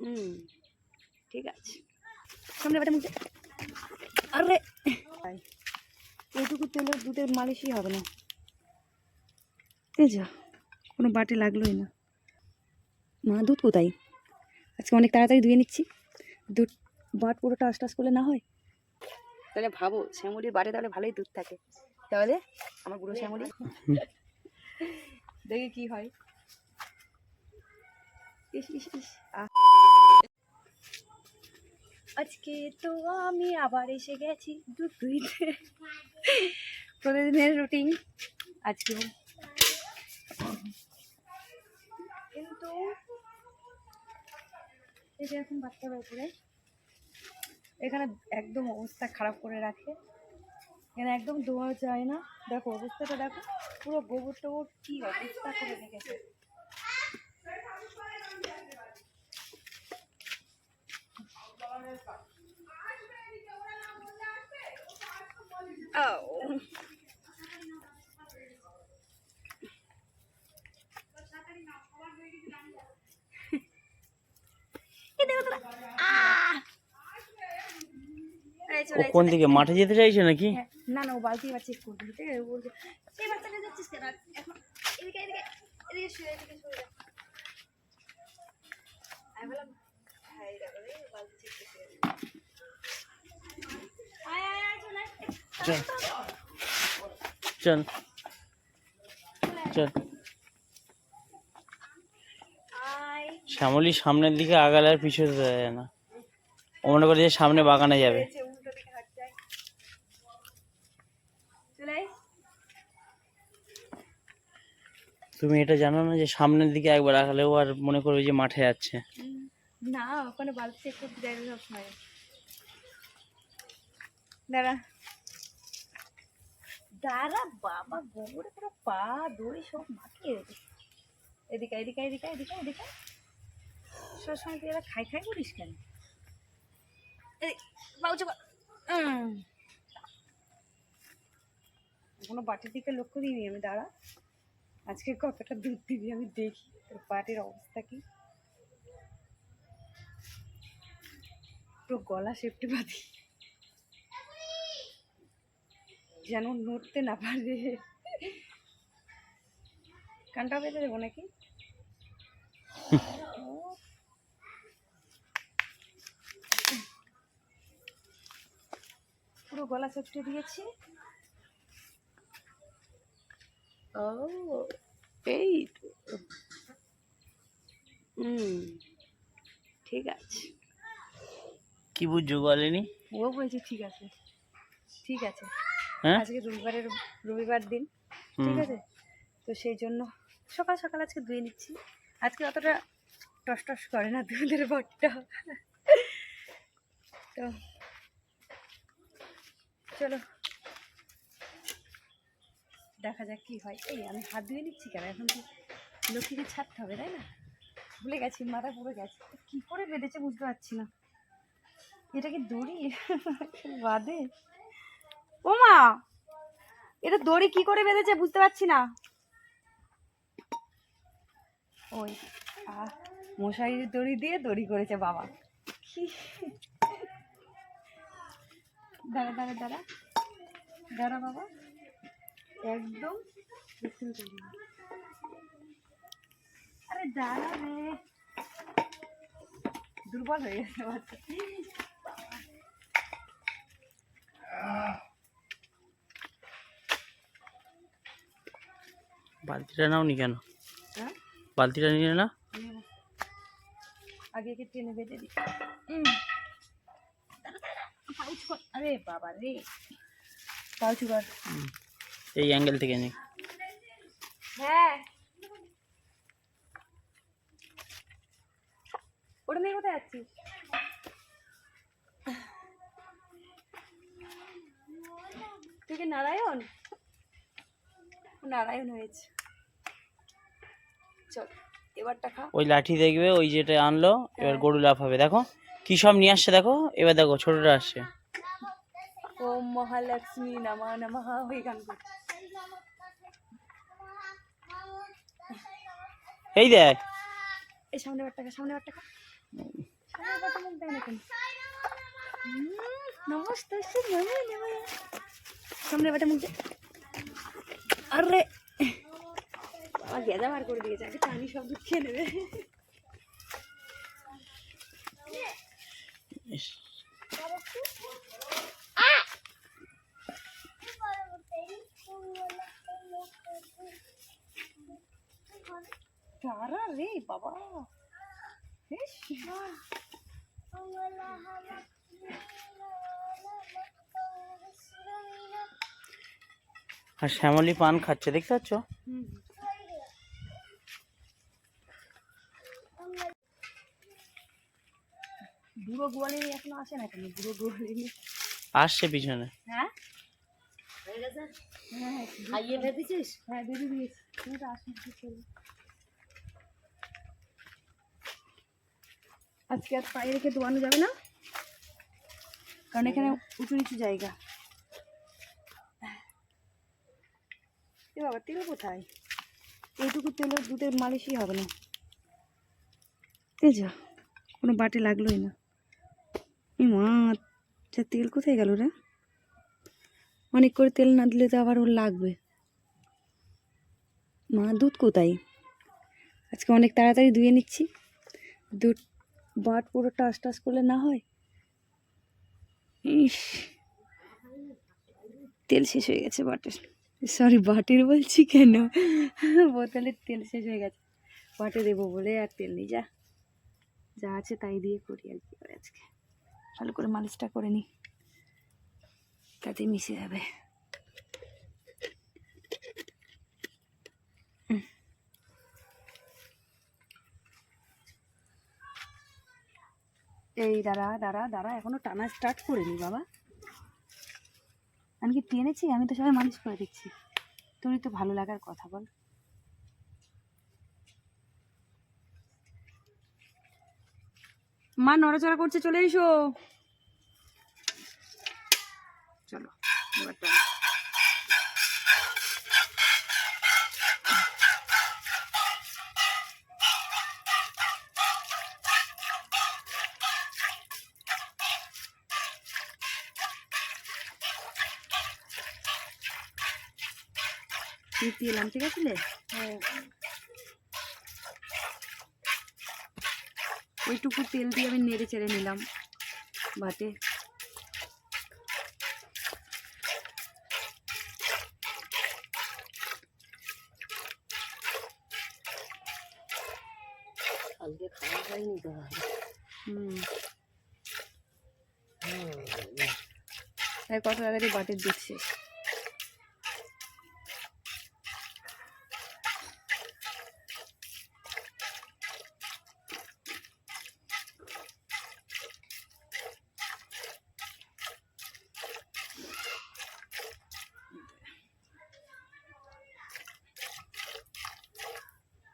হুম ঠিক আছে। সামনে বাটা মুখে আরে! ভাই, এইটুকু তেলের দুধের মালিশই হবে না। এই যা কোনো বাটে লাগলোই না। মা দুধ কোথায়? আজকে অনেক তাড়াতাড়ি ধুয়ে নিচ্ছি। দুধ বাট পুরোটা আস্তে করলে না হয়? তাহলে ভাবো শ্যামলির বাটে তাহলে ভালোই দুধ থাকে। তাহলে আমার বুড়ো শ্যামলি। দেখি কি হয়। আজকে তো আমি আবার এসে গেছি দুধ প্রতিদিনের রুটিন আজকে। কিন্তু যে এখন বাচ্চারা উপরে এখানে একদম অবস্থা খারাপ করে রাখে। এখানে একদম ধোয়া যায় না। দেখো অবস্থাটা দেখো, পুরো গোবর টোবর কি অবস্থা করে রেখেছে। Oh. ও কোন দিকে মাঠে যেতে চাইছে নাকি? হ্যাঁ, না না ও বালতি এবার চেক করবে এই বাচ্চাটা যাচ্ছিস কেন? এখন এদিকে এদিকে এদিকে শুয়ে এদিকে শুয়ে আমি বললাম হ্যাঁ দেখো এই বালতি চেক করতে আয় আয় আয়। চলে। চল। চল। শ্যামলি সামনের দিকে আগালে আর পিছু যেতে যায় না। ও মনে করে যে সামনে বাগানে যাবে। তুমি এটা জানো না যে সামনের দিকে একবার আগালে ও আর মনে করবে যে মাঠে যাচ্ছে? না, ওখানে বালতি করতে সব সময় দাঁড়া। দাঁড়া বাবা গোবরে পুরো পা দড়ি সব মাখিয়ে রেখেছে এদিকে এদিকে এদিকে এদিকে এদিকে। সবসময় তুই এরা খাই খাই করিস কেন? বাউচো কোনো বাটির দিকে লক্ষ্য দিইনি আমি, দাঁড়া। আজকে কতটা দুধ দিবি আমি দেখি, তোর পাটির অবস্থা কি? পুরো গলা সেপটে বাঁধি যেন নড়তে না পারে। কানটা বেঁধে দেবো নাকি? পুরো গলা সেপটে দিয়েছি। ও এই হুম ঠিক আছে। কি বুঝছ বলেনি? ও বলছে ঠিক আছে ঠিক আছে। হ্যাঁ? আজকে রবিবারের রবিবার দিন ঠিক আছে? তো সেই জন্য সকাল সকাল আজকে ধুয়ে নিচ্ছি। আজকে অতটা টস টস করে না দুধের বটটা তো চলো। দেখা যাক কি হয়। এই আমি হাত ধুয়ে নিচ্ছি কেন? এখন কি লক্ষ্মীকে ছাড়তে হবে তাই না? ভুলে গেছি মাথা পুরো গেছে। কি করে বেঁধেছে বুঝতে পারছি না। এটা কি দড়ি? বাদে ও মা এটা দড়ি কি করে বেঁধেছে বুঝতে পারছি না। ওই মশারির দড়ি দিয়ে দড়ি করেছে বাবা। দাঁড়া দাঁড়া দাঁড়া। দাঁড়া বাবা। একদম। আরে দাঁড়া রে। দুর্বল হয়ে গেছে বাচ্চা। বালতিটা নাও নি কেন? হ্যাঁ? বালতিটা নিয়ে না। আগে একে টেনে বেঁধে উম। আরে বাবা রে। পাউচ কর। এই অ্যাঙ্গেল থেকে নি। হ্যাঁ। ওটা নিয়ে কোথায় যাচ্ছিস? তুই কি নারায়ণ? নারায়ণ হয়েছে। চল এবারটা খা। ওই লাঠি দেখবে ওই যেটা আনলো এবার হ্যাঁ। গরু লাফাবে। দেখো কি সব নিয়ে আসছে দেখো? এবার দেখো ছোটটা আসছে। ওম মহালক্ষ্মী নমঃ নমঃ ওই গান এই দেখ। এই সামনে বার টাকা সামনে বার টাকা নমস্তে। সামনে বাটা মুখ আরে। বাবা গেদা বার করে দিয়েছে আগে টানি সব দুধ খেয়ে নেবে। তারা রে বাবা? আর শ্যামলি পান খাচ্ছে দেখতে পাচ্ছ? বুড়ো গোয়ালিনী এখনও আসে না কেন? বুড়ো গোয়ালিনী। আসছে পিছনে। হ্যাঁ? হয়ে গেছে? হ্যাঁ খাইয়ে হ্যাঁ দিদি দিয়েছি। তুমি তো আসুন কি আজকে আর পায়ে রেখে দোয়ানো যাবে না? কারণ এখানে উঁচু নিচু জায়গা। এ বাবা তেল কোথায়? এইটুকু তেলের দুধের মালিশই হবে না। যা কোনো বাটে লাগলোই না। মা যা তেল কোথায় গেল রে? অনেক করে তেল না দিলে তো আবার ওর লাগবে। মা, দুধ কোথায়? আজকে অনেক তাড়াতাড়ি ধুয়ে নিচ্ছি। দুধ বাট পুরো টাস টাস করলে না হয়? ইস, তেল শেষ হয়ে গেছে বাটের। সরি, বাটির বলছি কেন? বোতলের তেল শেষ হয়ে গেছে। বাটে দেবো বলে আর তেল নেই, যা। যা আছে তাই দিয়ে করি আর কি আজকে। ভালো করে মালিশটা করে নিই তাতে মিশে যাবে। এই দাঁড়া দাঁড়া দাঁড়া, এখনও টানা স্টার্ট করিনি বাবা। আমি কি টেনেছি? আমি তো সবাই মালিশ করে দিচ্ছি। তোরই তো ভালো লাগার কথা বল। মা নড়াচড়া করছে চলে এসো চলো। তুই তেল হ্যাঁ ওইটুকু তেল দিয়ে আমি নেড়ে চেড়ে নিলাম কালকে খাওয়া হয়নি তো? হুম। তাই কত তাড়াতাড়ি বাটের দুধ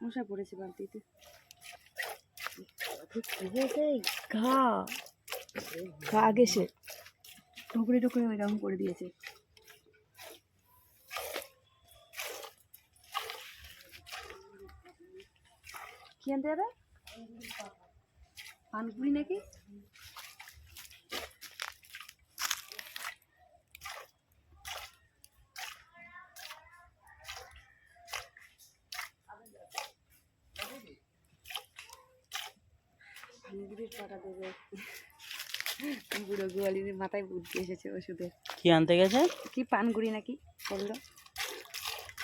মশা পড়েছে বালতিতে। ঘা। ঘা গেছে ঠুকরে টুকরে ওইরকম করে দিয়েছে। কি আনতে যাবে? পানপুরি নাকি? পানপুরির পাটা দেবে? বুড়ো গোয়ালিনীর মাথায় বুদ্ধি এসেছে ওষুধের। কি আনতে গেছে? কি পানগুড়ি নাকি? বলল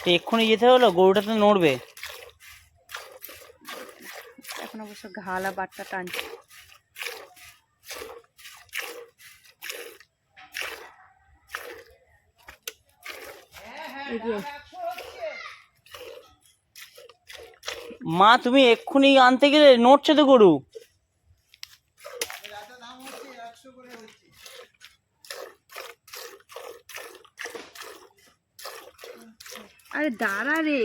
তো এক্ষুনি যেতে হলো গরুটা তো নড়বে। এখন অবশ্য ঘালা বাটটা টানছে। মা তুমি এক্ষুনি আনতে গেলে নড়ছে তো গরু। আরে দাঁড়া রে।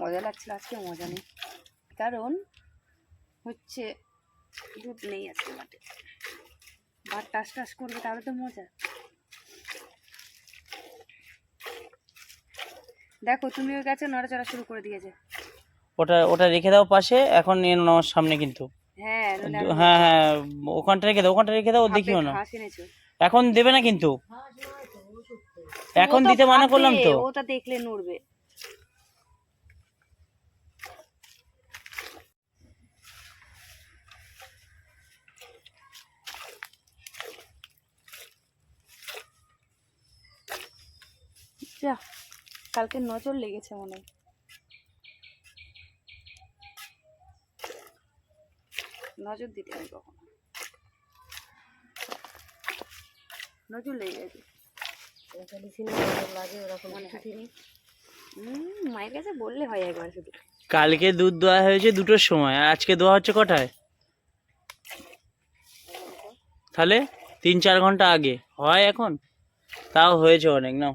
মজা লাগছিল আজকে মজা নেই। কারণ হচ্ছে দুধ নেই আজকে মাঠে। ভাত টাস টাস করবে তাহলে তো মজা। দেখো তুমি ওই গাছে নড়াচড়া শুরু করে দিয়েছে। ওটা ওটা রেখে দাও পাশে এখন নিয়ে নাও আমার সামনে কিন্তু। হ্যাঁ হ্যাঁ হ্যাঁ ওখানটা রেখে দাও ওখানটা রেখে দাও দেখিও না। এখন দেবে না কিন্তু। এখন দিতে মানা করলাম তো। ওটা দেখলে নড়বে। যা কালকে নজর লেগেছে মনে হয়। নজর দিতে হবে কখনো। নজর লেগে গেছে। লাগে ওরকম মায়ের কাছে বললে হয় একবার শুধু। কালকে দুধ দেওয়া হয়েছে দুটোর সময় আর আজকে দেওয়া হচ্ছে কটায়? তাহলে তিন চার ঘণ্টা আগে। হয় এখন? তাও হয়েছে অনেক নাও।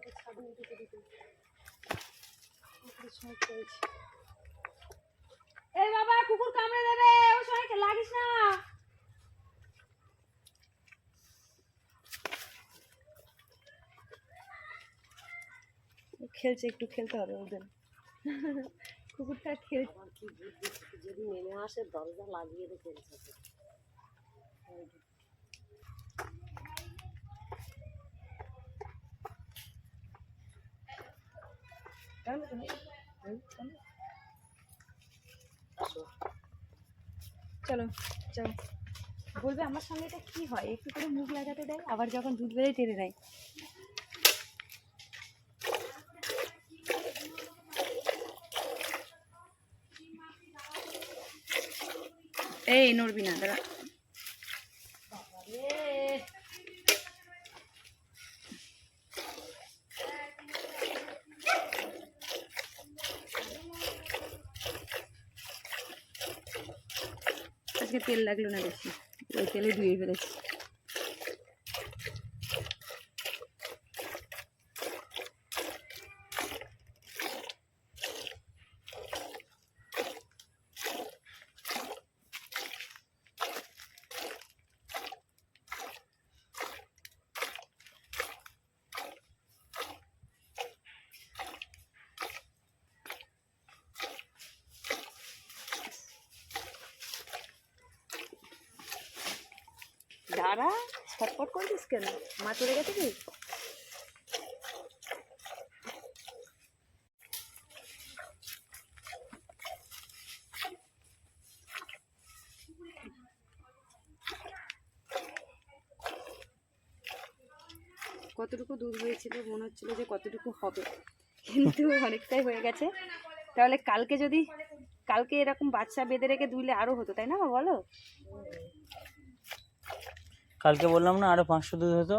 এই বাবা কুকুর কামড়ে দেবে। সবাইকে লাগিস না। খেলছে একটু খেলতে হবে ওদের। কুকুরটা খেল কি যদি নেমে আসে দরজা লাগিয়ে রেখে চলো চলো। বলবে আমার সঙ্গে এটা কি হয়? একটু করে মুখ লাগাতে দেয়, আবার যখন দুধ বেড়ে টেনে নেয় এই, নড়বি না, দাঁড়া আজকে তেল লাগল না বেশি ওই তেলে ধুয়ে ফেলেছি। দাঁড়া ছটপট করছিস কেন? মা চলে গেছে কি? কতটুকু দুধ হয়েছিল, মনে হচ্ছিল যে কতটুকু হবে। কিন্তু অনেকটাই হয়ে গেছে। তাহলে কালকে যদি, কালকে এরকম বাচ্চা বেঁধে রেখে দুইলে আরও হতো, তাই না বলো? কালকে বললাম না আরও পাঁচশো দুধ হতো।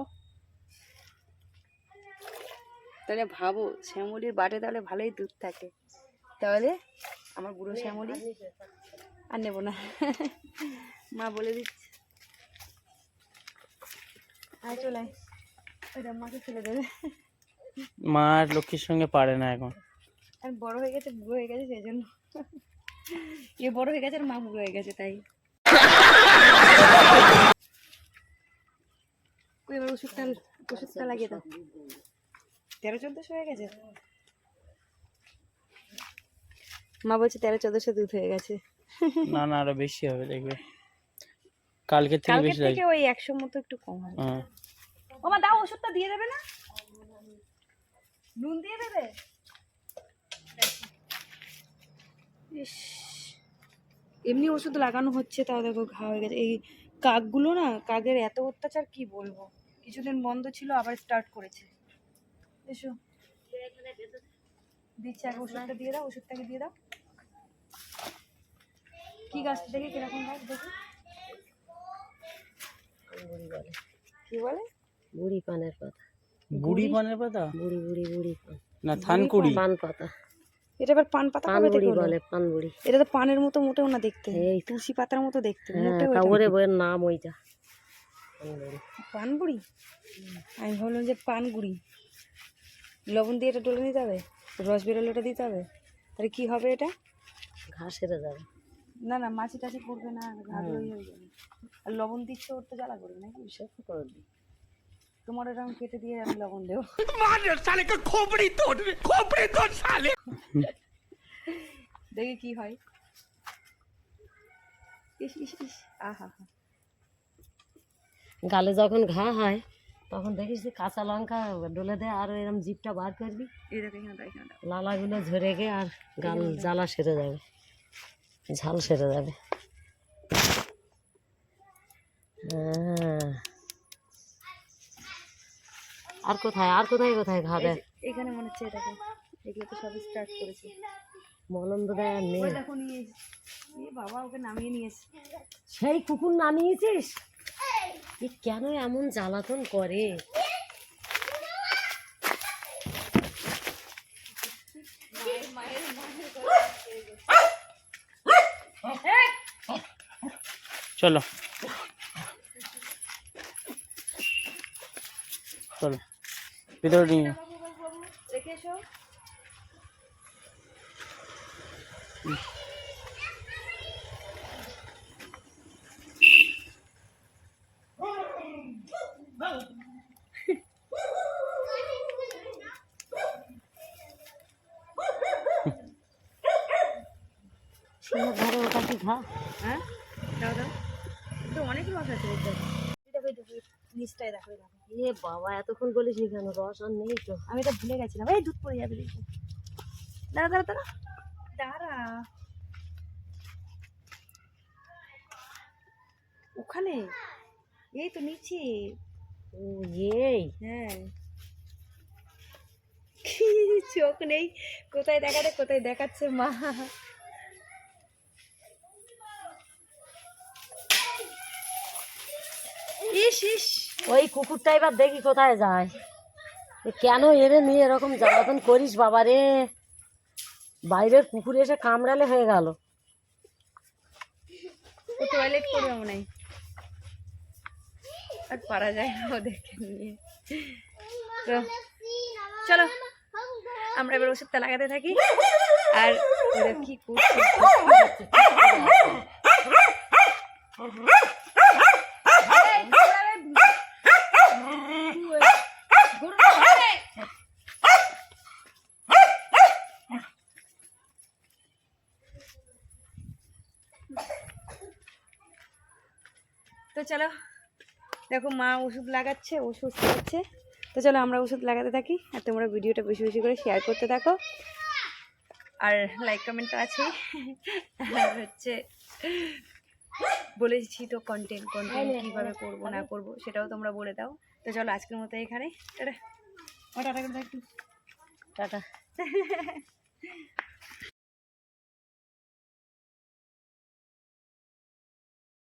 তাহলে ভাবো শ্যামলির বাটে তাহলে ভালোই দুধ থাকে। তাহলে আমার বুড়ো শ্যামলি আর নেব না। মা বলে দিচ্ছে। আয় চলে। ওইটা মাকে ফেলে দেবে। মা আর লক্ষ্মীর সঙ্গে পারে না এখন। আর বড় হয়ে গেছে বুড়ো হয়ে গেছে সেই জন্য। এ বড় হয়ে গেছে আর মা বুড়ো হয়ে গেছে তাই। এবার ওষুধটা ওষুধটা লাগিয়ে দাও। তেরো চোদ্দশো হয়ে গেছে? মা বলছে তেরো চোদ্দশো দুধ হয়ে গেছে। না না আরও বেশি হবে দেখবে। কালকের থেকে বেশি থেকে ওই একশো মতো একটু কম হবে। হ্যাঁ। ও মা দাও ওষুধটা দিয়ে দেবে না? নুন দিয়ে দেবে? ইস। এমনি ওষুধ লাগানো হচ্ছে তাও দেখো ঘা হয়ে গেছে। এই কাকগুলো না কাকের এত অত্যাচার কি বলব? কিছুদিন বন্ধ ছিল আবার স্টার্ট করেছে। এসো। দিচ্ছে আগে ওষুধটা দিয়ে দাও ওষুধটাকে দিয়ে দাও। কি গাছটা দেখি কীরকম গাছ দেখি? বলে কি বলে? বুড়ি পানের পাতা। বুড়ি পানের পাতা? বুড়ি বুড়ি বুড়ি পান। না থানকুড়ি পান পাতা। এটা আবার পান পাতা পান কবে বুড়ি থেকে বলে পান বুড়ি। এটা তো পানের মতো মোটেও না দেখতে। এই তুলসী পাতার মতো দেখতে। হ্যাঁ মোটেও না। কাউরে বইয়ের নাম ওইটা। পান বুড়ি আমি ভাবলাম যে পান গুড়ি লবণ দিয়ে এটা ডলে নিতে হবে? রস বেরোলে এটা দিতে হবে? তাহলে কী হবে এটা? ঘাস সেরে যাবে। না না মাছি টাছি পড়বে না ঘাগড়ই হয়ে যাবে। আর লবণ দিচ্ছে ওর তো জ্বালা করবে নাকি? সে তো করবি তোমার এটা আমি কেটে দিয়ে আমি লবণ দেবো। দেখি কি হয়। ইস ইস ইস আহা হা গালে যখন ঘা হয় তখন দেখিস যে কাঁচা লঙ্কা ডলে দেয় আর এরকম জিপটা বার করবি। লালাগুলো ঝরে গিয়ে আর গাল জ্বালা সেরে যাবে। ঝাল সেরে যাবে। আর কোথায় আর কোথায় কোথায় ঘা দেয় এখানে মনে হচ্ছে এটাকে। এগুলো তো সব স্টার্ট করেছে। মলম দেয় আর নেই বাবা ওকে নামিয়ে নিয়ে এসে সেই কুকুর নামিয়েছিস? এ কেন এমন জ্বালাতন করে? চলো। চলো। ভিতরে নিয়ে যাও। রেখে এসো। ঘা হ্যাঁ? দাও দাও। তো অনেক রস আছে দেখো। নিচটায় এ বাবা এতক্ষণ বলিস নি কেন? রস আর নেই তো। আমি এটা ভুলে গেছিলাম। এই দুধ পড়ে যাবে দাঁড়া দাঁড়া দাঁড়া। দাঁড়া। ওখানে? এই তো নিচে। ও এই। হ্যাঁ। কি চোখ নেই। কোথায় দেখাতে কোথায় দেখাচ্ছে মা? ইস ইস। ওই কুকুরটা এবার দেখি কোথায় যায়। কেন এরে নিয়ে এরকম জ্বালাতন করিস বাবা রে? বাইরের কুকুর এসে কামড়ালে হয়ে গেল। ও টয়লেট করবে মনে হয়। আর পারা যায় না ওদেরকে নিয়ে। তো চলো আমরা এবার ওষুধটা লাগাতে থাকি। আর ওরা কি করছে? তো চলো দেখো মা ওষুধ লাগাচ্ছে ওষুধ খাচ্ছে। তো চলো আমরা ওষুধ লাগাতে থাকি আর তোমরা ভিডিওটা বেশি বেশি করে শেয়ার করতে থাকো। আর লাইক কমেন্ট তো আছেই। আর হচ্ছে বলেছি তো কন্টেন্ট কন্টেন্ট কীভাবে করব না করব সেটাও তোমরা বলে দাও। তো চলো আজকের মতো এখানে। টাটা। টাটা করে একটু। টাটা।